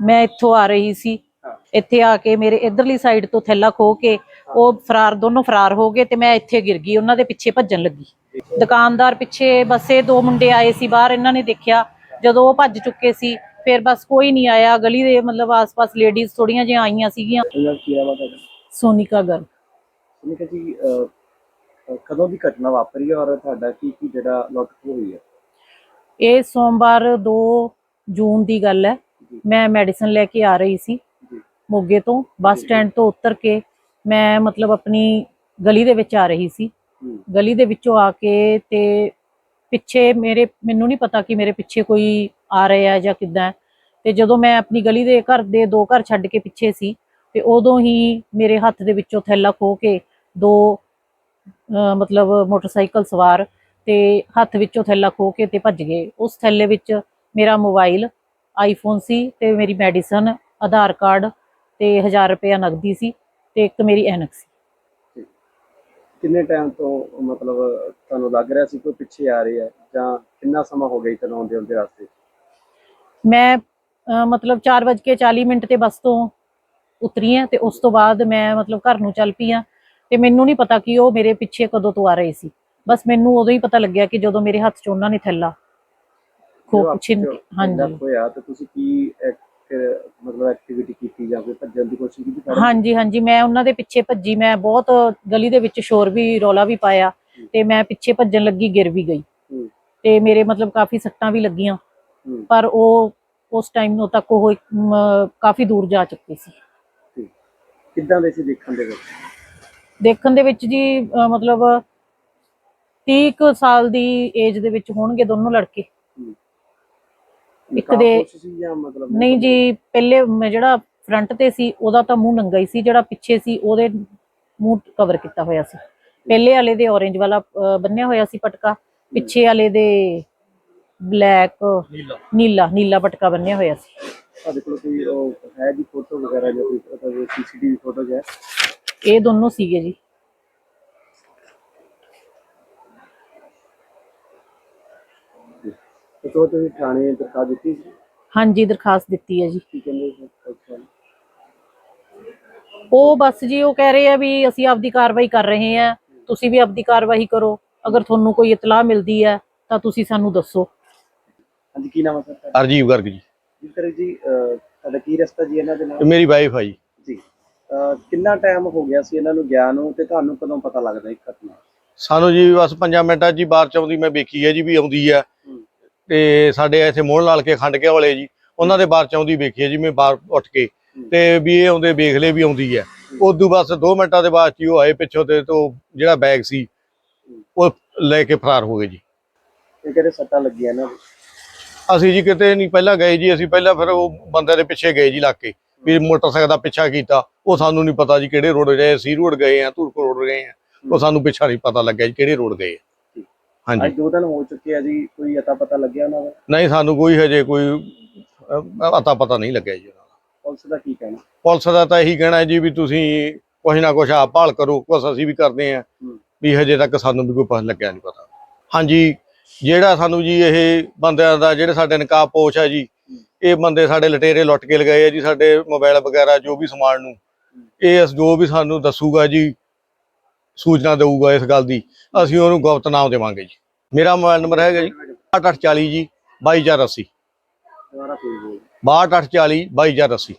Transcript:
ਮੈਂ ਇੱਥੋਂ ਆ ਰਹੀ ਸੀ। ਇੱਥੇ ਆ ਕੇ ਮੇਰੇ ਇਧਰਲੀ ਸਾਈਡ ਤੋਂ ਥੈਲਾ ਖੋ ਕੇ ਉਹ ਫਰਾਰ ਦੋਨੋਂ ਫਰਾਰ ਹੋ ਗਏ ਤੇ ਮੈਂ ਇੱਥੇ ਗਿਰ ਗਈ। ਉਹਨਾਂ ਦੇ ਪਿੱਛੇ ਭੱਜਣ ਲੱਗੀ। ਦੁਕਾਨਦਾਰ ਪਿੱਛੇ ਬਸੇ ਦੋ ਮੁੰਡੇ ਆਏ ਸੀ ਬਾਹਰ। ਇਹਨਾਂ ਨੇ ਦੇਖਿਆ। ਜਦੋਂ ਉਹ ਭੱਜ ਚੁੱਕੇ ਸੀ ਫਿਰ ਬਸ ਕੋਈ ਨਹੀਂ ਆਇਆ। ਗਲੀ ਦੇ ਮਤਲਬ ਆਸ-ਪਾਸ ਲੇਡੀਜ਼ ਥੋੜੀਆਂ ਜਿਹੀਆਂ ਆਈਆਂ ਸੀਗੀਆਂ। ਸੋਨਿਕਾ ਗਰ ਸੁਨੀਤਾ ਜੀ ਕਦੋਂ ਦੀ ਘਟਨਾ ਵਾਪਰੀ ਹੈ ਔਰ ਤੁਹਾਡਾ ਕੀ ਕੀ ਜਿਹੜਾ ਲੁੱਟ ਹੋਈ ਹੈ? ਇਹ ਸੋਮਵਾਰ 2 ਜੂਨ ਦੀ ਗੱਲ ਹੈ। ਮੈਂ ਮੈਡੀਸਨ ਲੈ ਕੇ ਆ ਰਹੀ ਸੀ। ਮੋਗੇ ਤੋਂ, ਬੱਸ ਸਟੈਂਡ ਤੋਂ ਉਤਰ ਕੇ ਮੈਂ ਮਤਲਬ ਆਪਣੀ ਗਲੀ ਦੇ ਵਿੱਚ ਆ ਰਹੀ ਸੀ। ਗਲੀ ਦੇ ਵਿੱਚੋਂ ਆ ਕੇ ਤੇ ਪਿੱਛੇ ਮੇਰੇ, ਮੈਨੂੰ ਨਹੀਂ ਪਤਾ ਕਿ ਮੇਰੇ ਪਿੱਛੇ ਕੋਈ ਆ ਰਿਹਾ ਹੈ ਜਾਂ ਕਿੱਦਾਂ ਤੇ ਜਦੋਂ ਮੈਂ ਆਪਣੀ ਗਲੀ ਦੇ ਘਰ ਦੇ ਦੋ ਘਰ ਛੱਡ ਕੇ ਪਿੱਛੇ ਸੀ, ਤੇ ਉਦੋਂ ਹੀ ਮੇਰੇ ਹੱਥ ਦੇ ਵਿੱਚੋਂ ਥੈਲਾ ਖੋ ਕੇ ਦੋ ਮਤਲਬ ਮੋਟਰਸਾਈਕਲ ਸਵਾਰ ਤੇ ਹੱਥ ਵਿੱਚੋਂ ਥੈਲਾ ਖੋ ਕੇ ਤੇ ਭੱਜ ਗਏ। ਉਸ ਥੈਲੇ ਵਿੱਚ ਮੇਰਾ ਮੋਬਾਈਲ ਆਈਫੋਨ ਸੀ ਤੇ ਮੇਰੀ ਮੈਡੀਸਨ ਆਧਾਰ ਕਾਰਡ ਤੇ 1000 ਰੁਪਇਆ ਨਗਦੀ ਸੀ ਤੇ ਇੱਕ ਮੇਰੀ ਐਨਕ ਸੀ ਕਿੰਨੇ ਟਾਈਮ ਤੋਂ ਮਤਲਬ ਤੁਹਾਨੂੰ ਲੱਗ ਰਿਹਾ ਸੀ ਕੋਈ ਪਿੱਛੇ ਆ ਰਿਹਾ ਹੈ ਜਾਂ ਕਿੰਨਾ ਸਮਾਂ ਹੋ ਗਿਆ ਤੁਹਾਨੂੰ ਆਉਂਦੇ ਹੁੰਦੇ ਰਸਤੇ? ਮੈਂ ਅਹ ਮਤਲਬ 4:40 ਮਿੰਟ ਤੇ ਬੱਸ ਤੋਂ ਉਤਰੀ ਹਾਂ ਤੇ ਉਸ ਤੋਂ ਬਾਅਦ ਮੈਂ ਮਤਲਬ ਘਰ ਨੂੰ ਚੱਲ ਪਈ ਹਾਂ ਤੇ ਮੈਨੂੰ ਨਹੀਂ ਪਤਾ ਕਿ ਉਹ ਮੇਰੇ ਪਿੱਛੇ ਕਦੋਂ ਤੋਂ ਆ ਰਹੇ ਸੀ ਬਸ ਮੈਨੂੰ ਉਦੋਂ ਹੀ ਪਤਾ ਲੱਗਿਆ ਕਿ ਜਦੋਂ ਮੇਰੇ ਹੱਥ 'ਚ ਉਹਨਾਂ ਨੇ ਥੈਲਾ ਖੋ ਜਦੋਂ ਛਿਨ ਆਪਕੋ ਕੇ ਹਾਂਜੀ। kidnap ਹੋਇਆ ਤਾਂ ਤੁਸੀਂ ਕੀ ਐਕ- ਮਤਲਬ ਐਕਟੀਵਿਟੀ ਕੀਤੀ ਜਾਂ ਕੋਈ ਭੱਜਣ ਦੀ ਕੋਸ਼ਿਸ਼ ਕੀਤੀ ਤੁਹਾਡੇ? ਹਾਂਜੀ ਹਾਂਜੀ। ਮੈਂ ਉਹਨਾਂ ਦੇ ਪਿੱਛੇ ਭੱਜੀ। ਮੈਂ ਬਹੁਤ ਗਲੀ ਦੇ ਵਿੱਚ ਸ਼ੋਰ ਵੀ ਰੌਲਾ ਵੀ ਪਾਇਆ ਤੇ ਮੈਂ ਪਿੱਛੇ ਭੱਜਣ ਲੱਗੀ ਗਿਰ ਵੀ ਗਈ। ਹੂੰ, ਤੇ ਮੇਰੇ ਮਤਲਬ ਕਾਫੀ ਸੱਟਾਂ ਵੀ ਲੱਗੀਆਂ। ਹੂੰ, ਪਰ ਉਹ ਉਸ ਟਾਈਮ ਨੂੰ ਤੱਕ ਉਹ ਇੱਕ, ਮ, ਕਾਫੀ ਦੂਰ ਜਾ ਚੁੱਕੇ ਸੀ। ਠੀਕ। ਕਿੱਦਾਂ ਦੇ ਸੀ ਦੇਖਣ ਦੇ ਵਿੱਚ? ਦੇਖਣ ਦੇ ਵਿੱਚ ਜੀ ਅ, ਮਤਲਬ 30 ਕੁ ਸਾਲ ਦੀ ਏਜ ਦੇ ਵਿੱਚ ਹੋਣਗੇ ਦੋਨੋਂ ਲੜਕੇ। ਇੱਕ ਦੇ- ਨਹੀਂ ਜੀ ਪਹਿਲੇ ਮ- ਜਿਹੜਾ ਫਰੰਟ ਤੇ ਸੀ ਉਹਦਾ ਤਾਂ ਮੂੰਹ ਨੰਗਾ ਹੀ ਸੀ ਜਿਹੜਾ ਪਿੱਛੇ ਸੀ ਉਹਦੇ ਮੂੰਹ ਕਵਰ ਕੀਤਾ ਹੋਇਆ ਸੀ। ਪਹਿਲੇ ਵਾਲੇ ਦੇ orange ਵਾਲਾ ਬੰਨਿਆ ਹੋਇਆ ਸੀ ਪਟਕਾ ਪਿੱਛੇ ਵਾਲੇ ਦੇ ਬਲੈਕ ਨੀਲਾ। ਨੀਲਾ ਪਟਕਾ ਬੰਨਿਆ ਹੋਇਆ ਸੀ। ਤੁਹਾਡੇ ਕੋਲ ਕੋਈ ਉਹ ਹੈ ਜੀ ਫੋਟੋ ਵਗੈਰਾ ਜਾਂ ਕੋਈ ਸੀਸੀਟੀਵੀ ਫੋਟੋ ਹੈ ਇਹ ਦੋਨੋਂ ਸੀਗੇ ਜੀ। ਤੇ ਤੋਂ ਤੁਸੀਂ ਥਾਣੇ ਦਰਖਾਸਤ ਦਿੱਤੀ ਸੀ? ਹਾਂਜੀ ਦਰਖਾਸਤ ਦਿੱਤੀ ਹੈ ਜੀ। ਕੀ ਕਹਿੰਦੇ ਸੀ? ਅੱਛਾ। ਉਹ ਬਸ ਜੀ ਉਹ ਕਹਿ ਰਹੇ ਆ ਵੀ ਅਸੀਂ ਆਪਦੀ ਕਾਰਵਾਈ ਕਰ ਰਹੇ ਹਾਂ। ਤੁਸੀਂ ਵੀ ਆਪਦੀ ਕਾਰਵਾਈ ਕਰੋ। ਅਗਰ ਤੁਹਾਨੂੰ ਕੋਈ ਇਤਲਾਹ ਮਿਲਦੀ ਹੈ ਤਾਂ ਤੁਸੀਂ ਸਾਨੂੰ ਦੱਸੋ। ਹਾਂਜੀ ਕੀ ਨਾਮ ਹੈ ਸਰ ਤੁਹਾਡਾ? ਹਰਜੀਵ ਗਰਗ ਜੀ। ਜੀ ਕਰੇ ਜੀ ਅਹ, ਤੁਹਾਡਾ ਕੀ ਰਸਤਾ ਜੀ ਇਹਨਾਂ ਦੇ ਇਹ ਨਾਲ ਮੇਰੀ ਵਾਈਫ ਆ ਜੀ। ਜੀ। ਅਹ, ਕਿੰਨਾ ਟਾਈਮ ਹੋ ਗਿਆ ਸੀ ਇਹਨਾਂ ਨੂੰ ਗਿਆ ਨੂੰ ਤੇ ਤੁਹਾਨੂੰ ਕਦੋਂ ਪਤਾ ਲੱਗਦਾ ਇੱਕ ਘਟਨਾ? ਸਾਨੂੰ ਜੀ ਬਸ 5 ਮਿੰਟਾਂ 'ਚ ਹੀ ਬਾਹਰ ਚ ਆਉਂਦੀ ਮੈਂ ਵੇਖੀ ਹੈ ਜੀ ਵੀ ਆਉਂਦੀ ਆ ਹੂੰ। ਤੇ ਸਾਡੇ ਇੱਥੇ ਮੋਹਣ ਲਾਲ ਕੇ ਖੰਡ ਕੇ ਵਾਲੇ ਜੀ ਉਹਨਾਂ ਦੇ ਬਾਹਰ ਚ ਆਉਂਦੀ ਵੇਖੀ ਹੈ ਜੀ ਮੈਂ ਬਾਹਰ ਉੱਠ ਕੇ। ਤੇ ਵੀ ਇਹ ਆਉਂਦੇ ਵੇਖ ਲਏ ਵੀ ਆਉਂਦੀ ਹੈ। ਉਦੋਂ ਬਸ 2 ਮਿੰਟਾਂ ਦੇ ਬਾਅਦ ਉਹ ਆਏ ਪਿੱਛੋਂ ਤੇ ਤੋਂ ਜਿਹੜਾ ਬੈਗ ਸੀ ਉਹ ਲੈ ਕੇ ਫਰਾਰ ਹੋ ਗਏ ਜੀ। ਇਹ ਕਿਹੜੇ ਸੱਟਾਂ ਲੱਗੀਆਂ ਦੇ? ਅਸੀਂ ਜੀ ਕਿਤੇ ਨਹੀਂ ਪਹਿਲਾਂ ਗਏ ਜੀ ਅਸੀਂ ਪਹਿਲਾਂ ਫਿਰ ਉਹ ਬੰਦੇ ਦੇ ਪਿੱਛੇ ਗਏ ਜੀ ਲੱਗ ਕੇ ਵੀ ਮੋਟਰਸਾਈਕਲ ਦਾ ਪਿੱਛਾ ਕੀਤਾ। ਉਹ ਸਾਨੂੰ ਨਹੀਂ ਪਤਾ ਜੀ ਕਿਹੜੇ ਰੋਡ ਗਏ ਸੀ ਰੋਡ ਗਏ ਆ ਧੂਰਕੋ ਰੋਡ ਗਏ ਆ ਉਹ ਸਾਨੂੰ ਪਿੱਛਾ ਨਹੀਂ ਪਤਾ ਲੱਗਿਆ ਜੀ ਕਿਹੜੇ ਰੋਡ ਗਏ। ਆ ਹਾਂਜੀ। ਅੱਜ ਦੋ ਦਿਨ ਹੋ ਚੁੱਕੇ ਆ ਜੀ ਕੋਈ ਅਤਾ ਪਤਾ ਲੱਗਿਆ ਉਹਨਾਂ ਦਾ? ਨਹੀਂ ਸਾਨੂੰ ਕੋਈ ਹਜੇ ਕੋਈ ਅਤਾ ਪਤਾ ਨਹੀਂ ਲੱਗਿਆ ਜੀ ਉਹਨਾਂ ਦਾ। ਪੁਲਿਸ ਦਾ ਕੀ ਕਹਿਣਾ? ਪੁਲਿਸ ਦਾ ਤਾਂ ਇਹੀ ਕਹਿਣਾ ਹੈ ਜੀ ਵੀ ਤੁਸੀਂ ਕੁਛ ਨਾ ਕੁਛ ਆਪ ਭਾਲ ਕਰੋ ਕੁਛ ਅਸੀਂ ਵੀ ਕਰਦੇ ਆਂ ਹੂੰ। ਵੀ ਹਜੇ ਤੱਕ ਸਾਨੂੰ ਵੀ ਕੋਈ ਪਤਾ ਲੱਗਿਆ ਨਹੀਂ ਪਤਾ। ਹਾਂਜੀ ਜਿਹੜਾ ਸਾਨੂੰ ਜੀ ਇਹ ਬੰਦਿਆਂ ਦਾ ਜਿਹੜੇ ਸਾਡੇ ਨਕਾਬ ਪੋਸ਼ ਹੈ ਜੀ ਇਹ ਬੰਦੇ ਸਾਡੇ ਲਟੇਰੇ ਲੁੱਟ ਕੇ ਲਗਾਏ ਆ ਜੀ ਸਾਡੇ ਮੋਬਾਈਲ ਵਗੈਰਾ ਜੋ ਵੀ ਸਮਾਨ ਨੂੰ। ਇਹ ਅਸ- ਜੋ ਵੀ ਸਾਨੂੰ ਦੱਸੂਗਾ ਜੀ ਸੂਚਨਾ ਦੇਊਗਾ ਇਸ ਗੱਲ ਦੀ, ਅਸੀਂ ਉਹਨੂੰ ਗੁਪਤ ਨਾਮ ਦੇਵਾਂਗੇ ਜੀ। ਮੇਰਾ ਮੋਬਾਈਲ ਨੰਬਰ ਹੈਗਾ ਜੀ 8840 ਜੀ 22080 ਦੁਬਾਰਾ ਕੋਈ ਬੋਲ 6240 22080